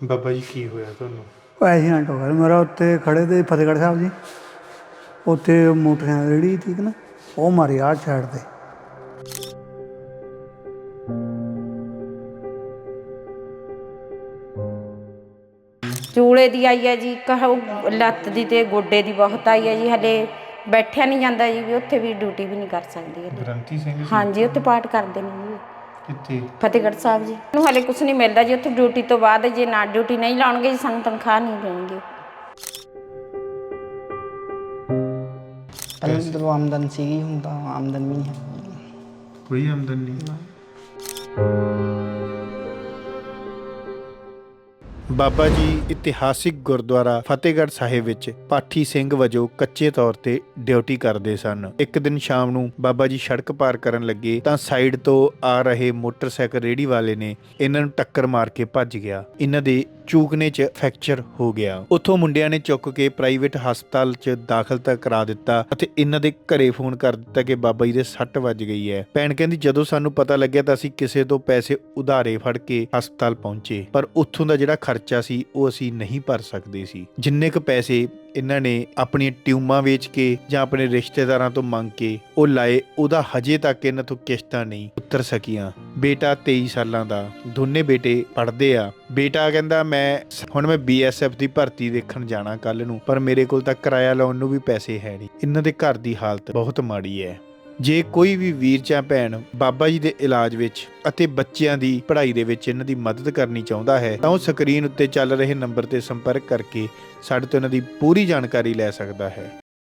ਬਾਬਾ ਜੀ ਕੀ ਹੋਇਆ ਤੁਹਾਨੂੰ? ਉਹ ਐਕਸੀਡੈਂਟ ਹੋ ਗਿਆ ਮੇਰਾ ਉੱਤੇ ਖੜੇ ਤੇ ਫਤਿਹਗੜ੍ਹ ਸਾਹਿਬ ਜੀ। ਉੱਥੇ ਮੋਟਰਸਾਈਕਲ ਜਿਹੜੀ ਠੀਕ ਨਾ ਉਹ ਮਾਰੀ ਆਹ ਸਾਈਡ ਤੇ। ਚੂਲੇ ਦੀ ਆਈ ਹੈ ਜੀ ਕਹੋ ਲੱਤ ਦੀ ਤੇ ਗੋਡੇ ਦੀ ਬਹੁਤ ਆਈ ਹੈ ਜੀ। ਹਲੇ ਬੈਠਿਆ ਨਹੀਂ ਜਾਂਦਾ ਜੀ ਵੀ ਉੱਥੇ ਵੀ ਡਿਊਟੀ ਵੀ ਨਹੀਂ ਕਰ ਸਕਦੀ। ਗ੍ਰੰਥੀ ਸਿੰਘ ਹਾਂਜੀ ਉੱਥੇ ਪਾਠ ਕਰਦੇ ਨੇ ਜੀ। ਕਿੱਥੇ? ਫਤਿਹਗੜ੍ਹ ਸਾਹਿਬ ਜੀ। ਨੂੰ ਹਲੇ ਕੁਝ ਨਹੀਂ ਮਿਲਦਾ ਜੀ ਉੱਥੇ ਡਿਊਟੀ ਤੋਂ ਬਾਅਦ ਜੇ ਨਾ ਡਿਊਟੀ ਨਹੀਂ ਲਾਉਣਗੇ ਜੀ ਸਾਨੂੰ ਤਨਖਾਹ ਨਹੀਂ ਦੇਣਗੇ। ਪਹਿਲਾਂ ਜਦੋਂ ਆਮਦਨ ਸੀਗੀ ਹੁਣ ਤਾਂ ਆਮਦਨ ਵੀ ਨਹੀਂ ਹੈ ਕੋਈ ਆਮਦਨ ਨਹੀਂ। ਬਾਬਾ ਜੀ ਇਤਿਹਾਸਿਕ ਗੁਰਦੁਆਰਾ ਫਤਿਹਗੜ੍ਹ ਸਾਹਿਬ ਵਿੱਚ ਪਾਠੀ ਸਿੰਘ ਵਜੋਂ ਕੱਚੇ ਤੌਰ ਤੇ ਡਿਊਟੀ ਕਰਦੇ ਸਨ। ਇੱਕ ਦਿਨ ਸ਼ਾਮ ਨੂੰ ਬਾਬਾ ਜੀ ਸੜਕ ਪਾਰ ਕਰਨ ਲੱਗੇ ਤਾਂ ਸਾਈਡ ਤੋਂ ਆ ਰਹੇ ਮੋਟਰਸਾਈਕਲ ਰੇੜੀ ਵਾਲੇ ਨੇ ਇਹਨਾਂ ਨੂੰ ਟੱਕਰ ਮਾਰ ਕੇ ਭੱਜ ਗਿਆ। ਇਹਨਾਂ ਦੇ ਚੂਕਨੇ 'ਚ ਫ੍ਰੈਕਚਰ ਹੋ ਗਿਆ। ਉੱਥੋਂ ਮੁੰਡਿਆਂ ਨੇ ਚੁੱਕ ਕੇ ਪ੍ਰਾਈਵੇਟ ਹਸਪਤਾਲ 'ਚ ਦਾਖਲ ਤਾਂ ਕਰਾ ਦਿੱਤਾ ਅਤੇ ਇਹਨਾਂ ਦੇ ਘਰੇ ਫੋਨ ਕਰ ਦਿੱਤਾ ਕਿ ਬਾਬਾ ਜੀ ਦੇ ਸੱਟ ਵੱਜ ਗਈ ਹੈ। ਭੈਣ ਕਹਿੰਦੀ, ਜਦੋਂ ਸਾਨੂੰ ਪਤਾ ਲੱਗਿਆ ਤਾਂ ਅਸੀਂ ਕਿਸੇ ਤੋਂ ਪੈਸੇ ਉਧਾਰੇ ਫੜ ਕੇ ਹਸਪਤਾਲ ਪਹੁੰਚੇ। ਪਰ ਉੱਥੋਂ ਦਾ ਜਿਹੜਾ ਖਰਚ ਖਰਚਾ ਸੀ, ਉਹ ਅਸੀਂ ਨਹੀਂ ਭਰ ਸਕਦੇ ਸੀ। ਜਿੰਨੇ ਕੁ ਪੈਸੇ ਇਹਨਾਂ ਨੇ ਆਪਣੀਆਂ ਟਿਊਮਾਂ ਵੇਚ ਕੇ ਜਾਂ ਆਪਣੇ ਰਿਸ਼ਤੇਦਾਰਾਂ ਤੋਂ ਮੰਗ ਕੇ ਉਹ ਲਾਏ, ਉਹਦਾ ਹਜੇ ਤੱਕ ਇਹਨਾਂ ਤੋਂ ਕਿਸ਼ਤਾਂ ਨਹੀਂ ਉਤਰ ਸਕੀਆਂ। ਬੇਟਾ 23 ਸਾਲਾਂ ਦਾ, ਦੋਨੇ ਬੇਟੇ ਪੜ੍ਹਦੇ ਆ। ਬੇਟਾ ਕਹਿੰਦਾ, ਮੈਂ ਹੁਣ ਮੈਂ ਬੀਐਸਐਫ ਦੀ ਭਰਤੀ ਦੇਖਣ ਜਾਣਾ ਕੱਲ ਨੂੰ, ਪਰ ਮੇਰੇ ਕੋਲ ਤਾਂ ਕਿਰਾਇਆ ਲਾਉਣ ਨੂੰ ਵੀ ਪੈਸੇ ਹੈ ਨਹੀਂ। ਇਹਨਾਂ ਦੇ ਘਰ ਦੀ ਹਾਲਤ ਬਹੁਤ ਮਾੜੀ ਹੈ। ਜੇ ਕੋਈ ਵੀ ਵੀਰ ਜਾਂ ਭੈਣ ਬਾਬਾ ਜੀ ਦੇ ਇਲਾਜ ਵਿੱਚ ਅਤੇ ਬੱਚਿਆਂ ਦੀ ਪੜ੍ਹਾਈ ਦੇ ਵਿੱਚ ਇਹਨਾਂ ਦੀ ਮਦਦ ਕਰਨੀ ਚਾਹੁੰਦਾ ਹੈ, ਤਾਂ ਉਹ ਸਕਰੀਨ ਉੱਤੇ ਚੱਲ ਰਹੇ ਨੰਬਰ ਤੇ ਸੰਪਰਕ ਕਰਕੇ ਸਾਡੇ ਤੋਂ ਇਹਨਾਂ ਦੀ ਪੂਰੀ ਜਾਣਕਾਰੀ ਲੈ ਸਕਦਾ ਹੈ।